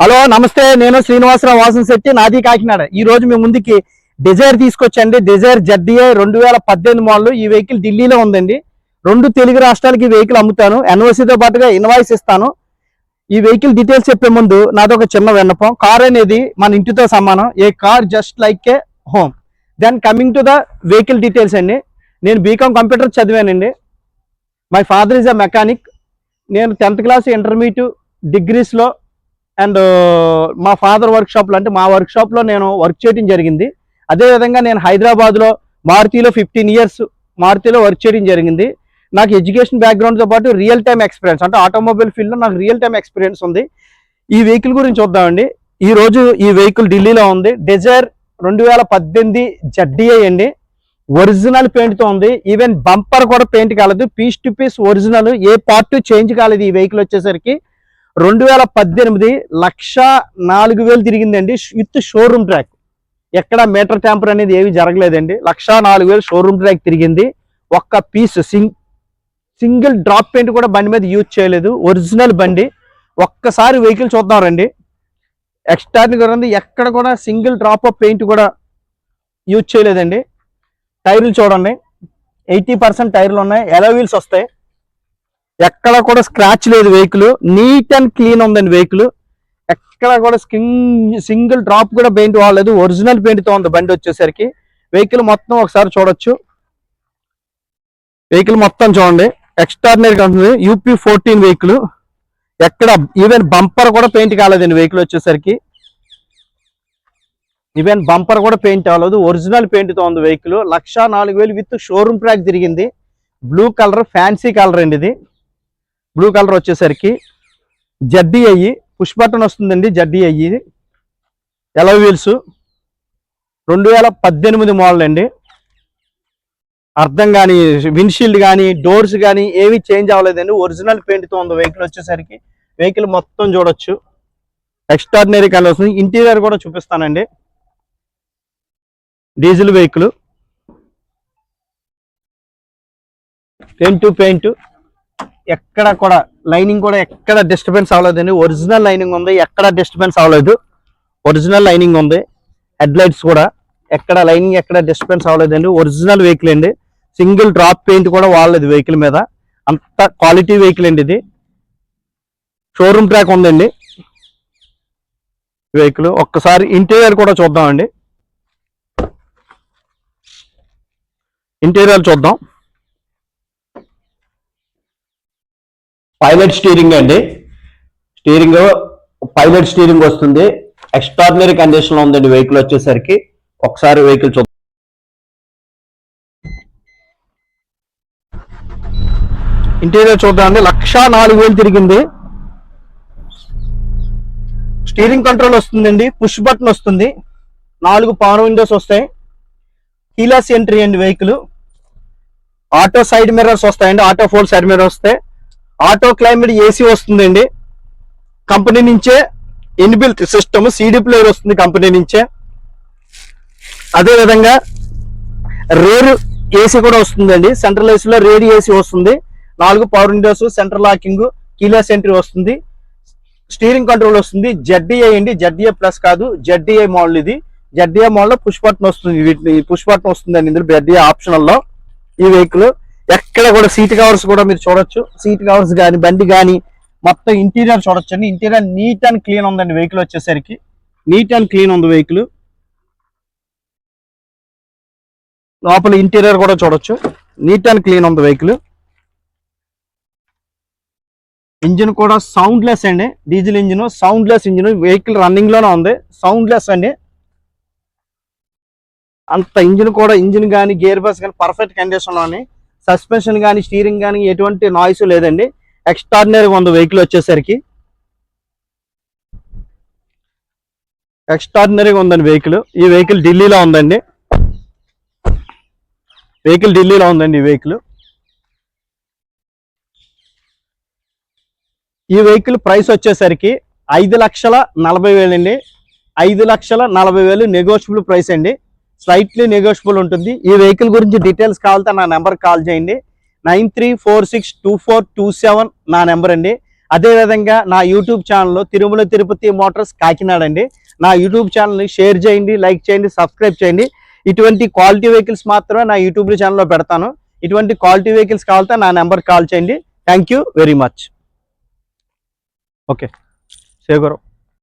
Hello నమస్తే నేను శ్రీనివాసరావు వాసన్ శెట్టి నాది కాకినాడ. ఈ రోజు మీ ముందుకి డిజైర్ తీసుకొచ్చండి. డిజైర్ జడ్డీఏ రెండు వేల పద్దెనిమిది మోడల్. ఈ వెహికల్ ఢిల్లీలో ఉందండి. రెండు తెలుగు రాష్ట్రాలకి ఈ వెహికల్ అమ్ముతాను. ఎన్ఓసితో పాటుగా ఇన్వాయిస్ ఇస్తాను. ఈ వెహికల్ డీటెయిల్స్ చెప్పే ముందు నాది ఒక చిన్న విన్నపం. కార్ అనేది మన ఇంటితో సమానం. A car just like a home. Then coming to the vehicle details అండి. నేను BCom computer చదివానండి. My father is a mechanic నేను టెన్త్ క్లాస్ ఇంటర్మీడియట్ డిగ్రీస్లో అండ్ మా ఫాదర్ వర్క్ షాప్లో అంటే మా వర్క్ షాప్లో నేను వర్క్ చేయడం జరిగింది. అదేవిధంగా నేను హైదరాబాద్లో మారుతిలో ఫిఫ్టీన్ ఇయర్స్ మారుతిలో వర్క్ చేయడం జరిగింది. నాకు ఎడ్యుకేషన్ బ్యాక్గ్రౌండ్తో పాటు రియల్ టైమ్ ఎక్స్పీరియన్స్ అంటే ఆటోమొబైల్ ఫీల్డ్లో నాకు రియల్ టైమ్ ఎక్స్పీరియన్స్ ఉంది. ఈ వెహికల్ గురించి చూద్దామండి. ఈ రోజు ఈ వెహికల్ ఢిల్లీలో ఉంది. డిజైర్ రెండు వేల పద్దెనిమిది జడ్డీఐ అండి. ఒరిజినల్ పెయింట్తో ఉంది. ఈవెన్ బంపర్ కూడా పెయింట్ కాలేదు పీస్ టు పీస్ ఒరిజినల్. ఏ పార్ట్ చేంజ్ కాలేదు ఈ వెహికల్ వచ్చేసరికి. రెండు వేల పద్దెనిమిది లక్ష నాలుగు వేలు తిరిగిందండి విత్ షోరూమ్ ట్రాక్. ఎక్కడ మీటర్ ట్యాంపర్ అనేది ఏవి జరగలేదండి. లక్ష నాలుగు వేలు షోరూమ్ ట్రాక్ తిరిగింది. ఒక్క piece sing single drop paint కూడా బండి మీద యూజ్ చేయలేదు. ఒరిజినల్ బండి. ఒక్కసారి వెహికల్ చూద్దాం రండి. ఎక్స్టర్న్ ఉంది. ఎక్కడ కూడా సింగిల్ డ్రాప్ ఆఫ్ పెయింట్ కూడా యూజ్ చేయలేదండి. టైర్లు చూడండి. ఎయిటీ పర్సెంట్ టైర్లు ఉన్నాయి. ఎలో వీల్స్ వస్తాయి. ఎక్కడ కూడా స్క్రాచ్ లేదు వెహికల్ నీట్ అండ్ క్లీన్ ఉందండి వెహికల్ ఎక్కడ కూడా సింగిల్ డ్రాప్ కూడా పెయింట్ వాడలేదు. ఒరిజినల్ పెయింట్తో ఉంది బండి వచ్చేసరికి. వెహికల్ మొత్తం ఒకసారి చూడొచ్చు. వెహికల్ మొత్తం చూడండి. ఎక్స్ట్రాడినరీగా ఉంటుంది. యూపీ ఫోర్టీన్ వెహికల్ ఎక్కడ ఈవెన్ బంపర్ కూడా పెయింట్ కాలేదండి వెహికల్ వచ్చేసరికి. ఈవెన్ బంపర్ కూడా పెయింట్ అవ్వలేదు ఒరిజినల్ పెయింట్తో ఉంది వెహికల్ లక్ష నాలుగు వేలు విత్ షోరూమ్ ట్రాక్ తిరిగింది. బ్లూ కలర్ ఫ్యాన్సీ కలర్ అండి ఇది. బ్లూ కలర్ వచ్చేసరికి జడ్డీ అయ్యి పుష్ బటన్ వస్తుందండి జడ్డీ అయ్యి ఎలవ వీల్స్ రెండు వేల పద్దెనిమిది మోడల్ అండి. అర్థం కానీ విండ్షీల్డ్ కానీ డోర్స్ కానీ ఏవి చేంజ్ అవ్వలేదండి. ఒరిజినల్ పెయింట్తో ఉంది వెహికల్ వచ్చేసరికి. వెహికల్ మొత్తం చూడొచ్చు. ఎక్స్ట్రాడినరీ కలర్ వస్తుంది ఇంటీరియర్ కూడా చూపిస్తానండి. డీజిల్ వెహికల్ పెయింట్ పెయింట్ ఎక్కడ కూడా లైనింగ్ కూడా ఎక్కడ డిస్టర్బెన్స్ అవ్వలేదండి. ఒరిజినల్ లైనింగ్ ఉంది ఎక్కడ డిస్టర్బెన్స్ అవ్వలేదు. ఒరిజినల్ లైనింగ్ ఉంది హెడ్ లైట్స్ కూడా ఎక్కడ లైనింగ్ ఎక్కడ డిస్టర్బెన్స్ అవ్వలేదండి. ఒరిజినల్ వెహికల్ అండి. సింగిల్ డ్రాప్ పెయింట్ కూడా వాడలేదు వెహికల్ మీద. అంత క్వాలిటీ వెహికల్ అండి ఇది. షోరూమ్ ట్రాక్ ఉందండి. వెహికల్ ఒక్కసారి ఇంటీరియర్ కూడా చూద్దామండి. ఇంటీరియర్ చూద్దాం. పైలట్ స్టీరింగ్ అండి. స్టీరింగ్ పైలట్ స్టీరింగ్ వస్తుంది. ఎక్స్ట్రాడినరీ కండిషన్లో ఉందండి వెహికల్ వచ్చేసరికి. ఒకసారి వెహికల్ చూద్దాం ఇంటీరియర్ చూద్దామండి. లక్ష నాలుగు వేలు తిరిగింది. స్టీరింగ్ కంట్రోల్ వస్తుందండి. పుష్ బటన్ వస్తుంది. నాలుగు పవర్ విండోస్ వస్తాయి. కీలాస్ ఎంట్రీ అండి వెహికల్ ఆటో సైడ్ మిర్రర్స్ వస్తాయండి. ఆటో ఫోర్ సైడ్ మిర్రర్ వస్తాయి. ఆటో క్లైమేట్ ఏసీ వస్తుందండి. కంపెనీ నుంచే ఇన్బిల్ట్ సిస్టమ్ సీడీ ప్లేయర్ వస్తుంది కంపెనీ నుంచే. అదే విధంగా రేర్ ఏసీ కూడా వస్తుందండి. సెంట్రల్ ఏసీలో రేర్ ఏసీ వస్తుంది. నాలుగు power windows central locking keyless entry వస్తుంది. స్టీరింగ్ కంట్రోల్ వస్తుంది. జడ్డీఐ అండి. జడ్డీఐ ప్లస్ కాదు. జడ్డీఐ మోడల్ ఇది. జడ్డీఐ మోడల్లో పుష్ బటన్ వస్తుంది. వీటిని పుష్ బటన్ వస్తుందండి ఇందులో. జడ్డీఐ ఆప్షనల్లో ఈ వెహికల్. ఎక్కడ కూడా సీట్ కవర్స్ కూడా మీరు చూడొచ్చు. సీట్ కవర్స్ కానీ బండి కానీ మొత్తం ఇంటీరియర్ చూడొచ్చు అండి ఇంటీరియర్ నీట్ అండ్ క్లీన్ ఉందండి వెహికల్ వచ్చేసరికి. నీట్ అండ్ క్లీన్ ఉంది వెహికల్. లోపల ఇంటీరియర్ కూడా చూడొచ్చు. నీట్ అండ్ క్లీన్ ఉంది వెహికల్. ఇంజిన్ కూడా సౌండ్లెస్ అండి. Diesel engine soundless engine. Vehicle రన్నింగ్లోనే ఉంది. సౌండ్లెస్ అండి. అంత ఇంజిన్ కూడా ఇంజిన్ కానీ గేర్ బస్ కానీ పర్ఫెక్ట్ కండిషన్లోని. సస్పెన్షన్ కానీ స్టీరింగ్ కానీ ఎటువంటి నాయిస్ లేదండి. ఎక్స్ట్రాడినరీగా ఉంది వెహికల్ వచ్చేసరికి. ఎక్స్ట్రాడినరీగా ఉందండి వెహికల్. ఈ వెహికల్ ఢిల్లీలో ఉందండి. వెహికల్ ఢిల్లీలో ఉందండి ఈ వెహికల్. ఈ వెహికల్ ప్రైస్ వచ్చేసరికి ఐదు లక్షల నలభై వేలు అండి ఐదు లక్షల నలభై వేలు నెగోషియబుల్ ప్రైస్ అండి. స్లైట్లీ నెగోషియబుల్ ఉంటుంది. ఈ వెహికల్ గురించి డీటెయిల్స్ కావాలంటే నా నెంబర్ కాల్ చేయండి. Nine three four six two four two seven నా నెంబర్ అండి. అదేవిధంగా నా యూట్యూబ్ ఛానల్లో తిరుమల తిరుపతి మోటార్స్ కాకినాడ అండి. నా యూట్యూబ్ ఛానల్ని షేర్ చేయండి లైక్ చేయండి సబ్స్క్రైబ్ చేయండి. ఇటువంటి క్వాలిటీ వెహికల్స్ మాత్రమే నా యూట్యూబ్ ఛానల్లో పెడతాను. ఇటువంటి క్వాలిటీ వెహికల్స్ కావాలంటే నా నెంబర్ కాల్ చేయండి. Thank you very much okay Shekharam